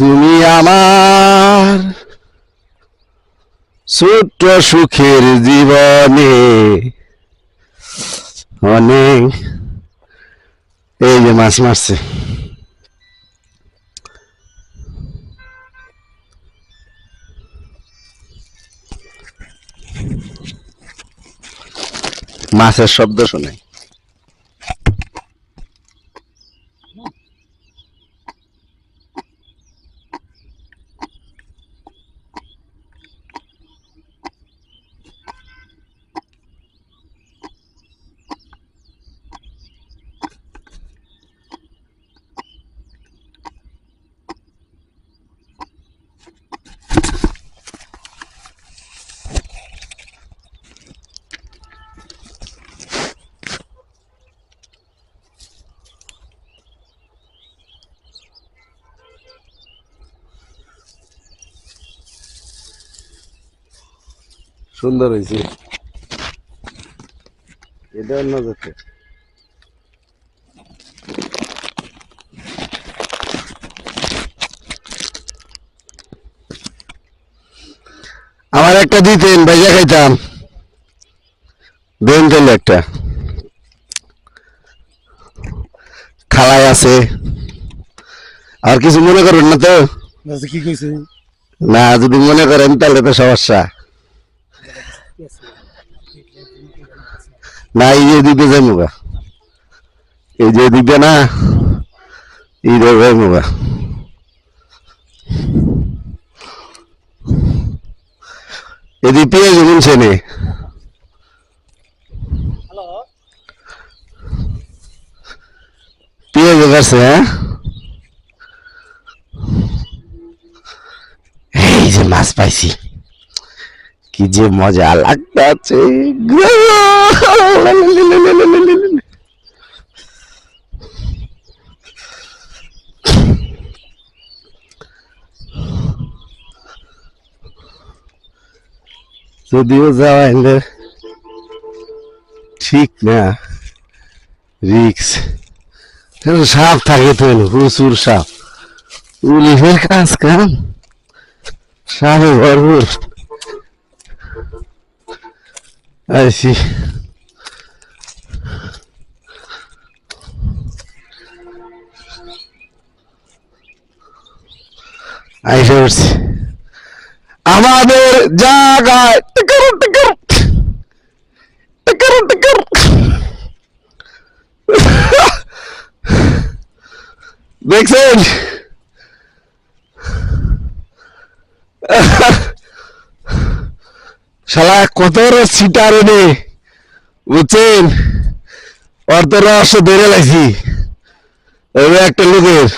তুমি আমার ছোট্ট সুখের জীবনে অনেক এই যে মাছ মারছে। মাছের শব্দ শোনায় সুন্দর হয়েছে। এটা অন্য জাতের। আমার একটা দিতেন ভাইজা খাইতাম। দেন তাহলে একটা। খালাই আছে। আর কিছু মনে করবেন না তো? কি কইছে না যদি মনে করেন তাহলে তো সমস্যা। না এই যে দিকে যাই মুগা এই যে দিকে না এই যে যাই মুগা এদি পেঁয়াজ গুনছে নে। হ্যালো। পেঁয়াজ গাছে হ্যাঁ? এই যে মাছ পাইছি। কি যে মজা লাগতাছে যদিও যাওয়া এলে ঠিক না রিক্স সাপ থাকে তো প্রচুর সাপ। পুলিশের কাজ কাম, সাপে ভরপুর। আইসি আইসা উঠছি আমাদের জায়গায় টিকর টিকর টিকর টিকর দেখছেন শালা কত সিটার এনে? বুঝছেন? অর্থ রহস্য বেড়ে লাগছি একটা লোকের